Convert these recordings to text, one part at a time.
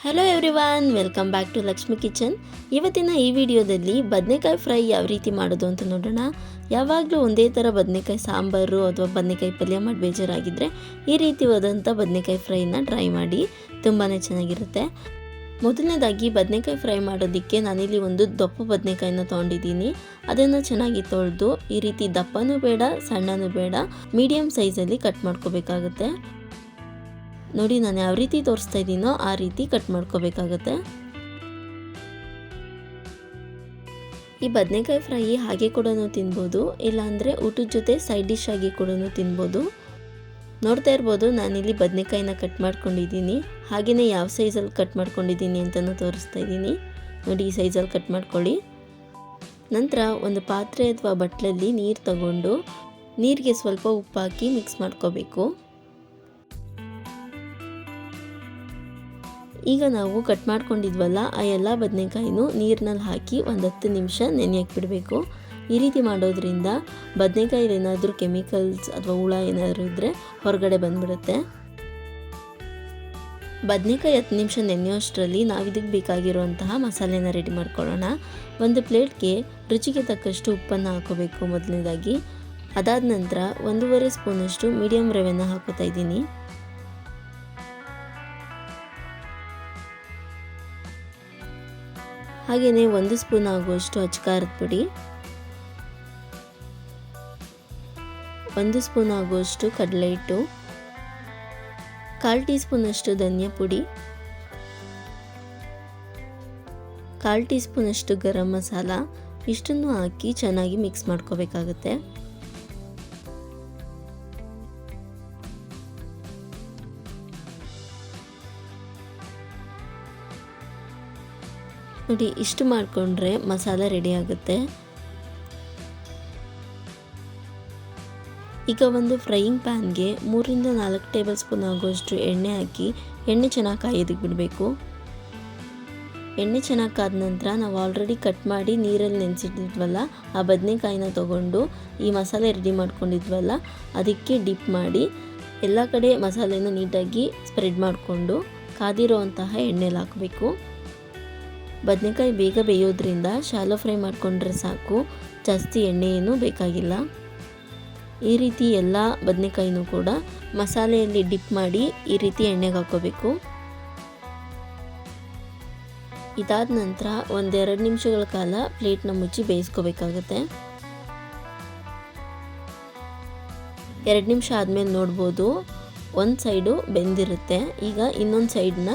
Hello everyone welcome back to Lakshmi kitchen ಇವತ್ತಿನ ಈ ವಿಡಿಯೋದಲ್ಲಿ ಬದನೆಕಾಯಿ ಫ್ರೈ ಯಾವ ರೀತಿ ಮಾಡೋದು ಅಂತ ನೋಡೋಣ. ಯಾವಾಗಲೂ ಒಂದೇ ಥರ ಬದನೆಕಾಯಿ ಸಾಂಬಾರು ಅಥವಾ ಬದನೆಕಾಯಿ ಪಲ್ಯ ಮಾಡಿ ಬೇಜಾರಾಗಿದ್ದರೆ ಈ ರೀತಿ ಹೋದಂಥ ಬದನೆಕಾಯಿ ಫ್ರೈನ ಟ್ರೈ ಮಾಡಿ. ತುಂಬಾ ಚೆನ್ನಾಗಿರುತ್ತೆ. ಮೊದಲನೇದಾಗಿ ಬದನೆಕಾಯಿ ಫ್ರೈ ಮಾಡೋದಕ್ಕೆ ನಾನಿಲ್ಲಿ ಒಂದು ದಪ್ಪ ಬದನೆಕಾಯಿನ ತೊಗೊಂಡಿದ್ದೀನಿ. ಅದನ್ನು ಚೆನ್ನಾಗಿ ತೊಳೆದು ಈ ರೀತಿ ದಪ್ಪನೂ ಬೇಡ, ಸಣ್ಣನೂ ಬೇಡ ಮೀಡಿಯಮ್ ಸೈಜಲ್ಲಿ ಕಟ್ ಮಾಡ್ಕೋಬೇಕಾಗುತ್ತೆ. ನೋಡಿ ನಾನು ಯಾವ ರೀತಿ ತೋರಿಸ್ತಾ ಇದ್ದೀನೋ ಆ ರೀತಿ ಕಟ್ ಮಾಡ್ಕೋಬೇಕಾಗುತ್ತೆ. ಈ ಬದನೆಕಾಯಿ ಫ್ರೈ ಹಾಗೆ ಕೂಡ ತಿನ್ಬೋದು, ಇಲ್ಲಾಂದರೆ ಊಟದ ಜೊತೆ ಸೈಡ್ ಡಿಶ್ ಆಗಿ ಕೂಡ ತಿನ್ಬೋದು. ನೋಡ್ತಾ ಇರ್ಬೋದು, ನಾನಿಲ್ಲಿ ಬದನೆಕಾಯಿನ ಕಟ್ ಮಾಡ್ಕೊಂಡಿದ್ದೀನಿ. ಹಾಗೆಯೇ ಯಾವ ಸೈಜಲ್ಲಿ ಕಟ್ ಮಾಡ್ಕೊಂಡಿದ್ದೀನಿ ಅಂತಲೂ ತೋರಿಸ್ತಾ ಇದ್ದೀನಿ. ನೋಡಿ, ಈ ಸೈಜಲ್ಲಿ ಕಟ್ ಮಾಡ್ಕೊಳ್ಳಿ. ನಂತರ ಒಂದು ಪಾತ್ರೆ ಅಥವಾ ಬಟ್ಲಲ್ಲಿ ನೀರು ತಗೊಂಡು, ನೀರಿಗೆ ಸ್ವಲ್ಪ ಉಪ್ಪು ಹಾಕಿ ಮಿಕ್ಸ್ ಮಾಡ್ಕೋಬೇಕು. ಈಗ ನಾವು ಕಟ್ ಮಾಡ್ಕೊಂಡಿದ್ವಲ್ಲ, ಆ ಎಲ್ಲ ಬದನೆಕಾಯಿನೂ ನೀರಿನಲ್ಲಿ ಹಾಕಿ ಒಂದು ಹತ್ತು ನಿಮಿಷ ನೆನೆ ಬಿಡಬೇಕು. ಈ ರೀತಿ ಮಾಡೋದ್ರಿಂದ ಬದನೆಕಾಯಲ್ಲಿ ಏನಾದರೂ ಕೆಮಿಕಲ್ಸ್ ಅಥವಾ ಹುಳ ಏನಾದರೂ ಇದ್ದರೆ ಹೊರಗಡೆ ಬಂದ್ಬಿಡುತ್ತೆ. ಬದನೆಕಾಯಿ ಹತ್ತು ನಿಮಿಷ ನೆನೆಯೋಷ್ಟರಲ್ಲಿ ನಾವು ಇದಕ್ಕೆ ಬೇಕಾಗಿರುವಂತಹ ಮಸಾಲೆನ ರೆಡಿ ಮಾಡ್ಕೊಳ್ಳೋಣ. ಒಂದು ಪ್ಲೇಟ್ಗೆ ರುಚಿಗೆ ತಕ್ಕಷ್ಟು ಉಪ್ಪನ್ನು ಹಾಕೋಬೇಕು ಮೊದಲನೇದಾಗಿ. ಅದಾದ ನಂತರ ಒಂದೂವರೆ ಸ್ಪೂನಷ್ಟು ಮೀಡಿಯಮ್ ರವೆನ ಹಾಕೋತಾ ಇದ್ದೀನಿ. ಹಾಗೆಯೇ ಒಂದು ಸ್ಪೂನ್ ಆಗುವಷ್ಟು ಅಚ್ಕಾರದ ಪುಡಿ. ಒಂದು ಸ್ಪೂನ್ ಆಗುವಷ್ಟು ಕಡಲೆ ಹಿಟ್ಟು ಕಾಲು ಟೀ ಸ್ಪೂನಷ್ಟು ಧನಿಯಾ ಪುಡಿ, ಕಾಲು ಟೀ ಸ್ಪೂನಷ್ಟು ಗರಂ ಮಸಾಲ, ಇಷ್ಟನ್ನು ಹಾಕಿ ಚೆನ್ನಾಗಿ ಮಿಕ್ಸ್ ಮಾಡ್ಕೋಬೇಕಾಗುತ್ತೆ. ನೋಡಿ, ಇಷ್ಟು ಮಾಡಿಕೊಂಡ್ರೆ ಮಸಾಲ ರೆಡಿ ಆಗುತ್ತೆ. ಈಗ ಒಂದು ಫ್ರೈಯಿಂಗ್ ಪ್ಯಾನ್ಗೆ ಮೂರಿಂದ ನಾಲ್ಕು ಟೇಬಲ್ ಸ್ಪೂನ್ ಆಗುವಷ್ಟು ಎಣ್ಣೆ ಹಾಕಿ ಎಣ್ಣೆ ಚೆನ್ನಾಗಿ ಕಾಯೋದಕ್ಕೆ ಬಿಡಬೇಕು. ಎಣ್ಣೆ ಚೆನ್ನಾಗಿ ಕಾದ ನಂತರ ನಾವು ಆಲ್ರೆಡಿ ಕಟ್ ಮಾಡಿ ನೀರಲ್ಲಿ ನೆನೆಸಿಟ್ಟಿದ್ವಲ್ಲ, ಆ ಬದನೆಕಾಯಿನ ತೊಗೊಂಡು ಈ ಮಸಾಲೆ ರೆಡಿ ಮಾಡ್ಕೊಂಡಿದ್ವಲ್ಲ, ಅದಕ್ಕೆ ಡಿಪ್ ಮಾಡಿ ಎಲ್ಲ ಕಡೆ ಮಸಾಲೆನ ನೀಟಾಗಿ ಸ್ಪ್ರೆಡ್ ಮಾಡಿಕೊಂಡು ಕಾದಿರೋವಂತಹ ಎಣ್ಣೆಲಿ ಹಾಕಬೇಕು. ಬದನೆಕಾಯಿ ಬೇಗ ಬೇಯೋದ್ರಿಂದ ಶಾಲೋ ಫ್ರೈ ಮಾಡಿಕೊಂಡ್ರೆ ಸಾಕು, ಜಾಸ್ತಿ ಎಣ್ಣೆ ಏನೂ ಬೇಕಾಗಿಲ್ಲ. ಈ ರೀತಿ ಎಲ್ಲ ಬದನೆಕಾಯಿನೂ ಕೂಡ ಮಸಾಲೆಯಲ್ಲಿ ಡಿಪ್ ಮಾಡಿ ಈ ರೀತಿ ಎಣ್ಣೆಗೆ ಹಾಕೋಬೇಕು ಇದಾದ ನಂತರ ಒಂದೆರಡು ನಿಮಿಷಗಳ ಕಾಲ ಪ್ಲೇಟ್ನ ಮುಚ್ಚಿ ಬೇಯಿಸ್ಕೋಬೇಕಾಗತ್ತೆ. ಎರಡು ನಿಮಿಷ ಆದಮೇಲೆ ನೋಡ್ಬೋದು ಒಂದು ಸೈಡು ಬೆಂದಿರುತ್ತೆ. ಈಗ ಇನ್ನೊಂದು ಸೈಡನ್ನ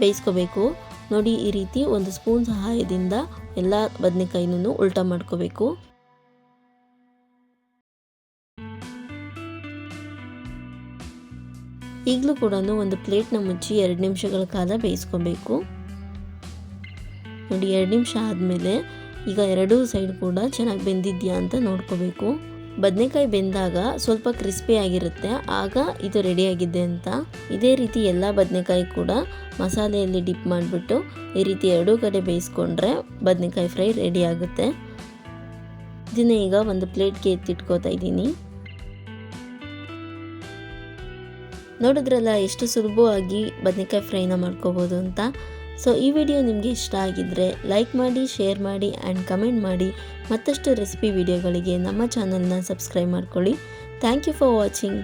ಬೇಯಿಸ್ಕೋಬೇಕು. ನೋಡಿ ಈ ರೀತಿ ಒಂದು ಸ್ಪೂನ್ ಸಹಾಯದಿಂದ ಎಲ್ಲ ಬದನೆಕಾಯಿನೂ ಉಲ್ಟಾ ಮಾಡ್ಕೋಬೇಕು. ಈಗಲೂ ಕೂಡ ಒಂದು ಪ್ಲೇಟ್ನ ಮುಚ್ಚಿ ಎರಡು ನಿಮಿಷಗಳ ಕಾಲ ಬೇಯಿಸ್ಕೊಬೇಕು. ನೋಡಿ, ಎರಡು ನಿಮಿಷ ಆದಮೇಲೆ ಈಗ ಎರಡೂ ಸೈಡ್ ಕೂಡ ಚೆನ್ನಾಗಿ ಬೆಂದಿದ್ಯಾ ಅಂತ ನೋಡ್ಕೋಬೇಕು. ಬದನೆಕಾಯಿ ಬೆಂದಾಗ ಸ್ವಲ್ಪ ಕ್ರಿಸ್ಪಿ ಆಗಿರುತ್ತೆ, ಆಗ ಇದು ರೆಡಿಯಾಗಿದೆ ಅಂತ. ಇದೇ ರೀತಿ ಎಲ್ಲ ಬದನೆಕಾಯಿ ಕೂಡ ಮಸಾಲೆಯಲ್ಲಿ ಡಿಪ್ ಮಾಡಿಬಿಟ್ಟು ಈ ರೀತಿ ಎರಡೂ ಕಡೆ ಬೇಯಿಸ್ಕೊಂಡ್ರೆ ಬದನೆಕಾಯಿ ಫ್ರೈ ರೆಡಿ ಆಗುತ್ತೆ. ಇದನ್ನ ಈಗ ಒಂದು ಪ್ಲೇಟ್ಗೆ ಎತ್ತಿಟ್ಕೋತಾ ಇದ್ದೀನಿ. ನೋಡಿದ್ರಲ್ಲ, ಎಷ್ಟು ಸುಲಭವಾಗಿ ಬದನೆಕಾಯಿ ಫ್ರೈನ ಮಾಡ್ಕೋಬೋದು ಅಂತ. ಸೊ ಈ ವಿಡಿಯೋ ನಿಮಗೆ ಇಷ್ಟ ಆಗಿದ್ದರೆ ಲೈಕ್ ಮಾಡಿ ಶೇರ್ ಮಾಡಿ ಆ್ಯಂಡ್ ಕಮೆಂಟ್ ಮಾಡಿ. ಮತ್ತಷ್ಟು ರೆಸಿಪಿ ವಿಡಿಯೋಗಳಿಗೆ ನಮ್ಮ ಚಾನಲ್ನ ಸಬ್ಸ್ಕ್ರೈಬ್ ಮಾಡ್ಕೊಳ್ಳಿ. Thank you for watching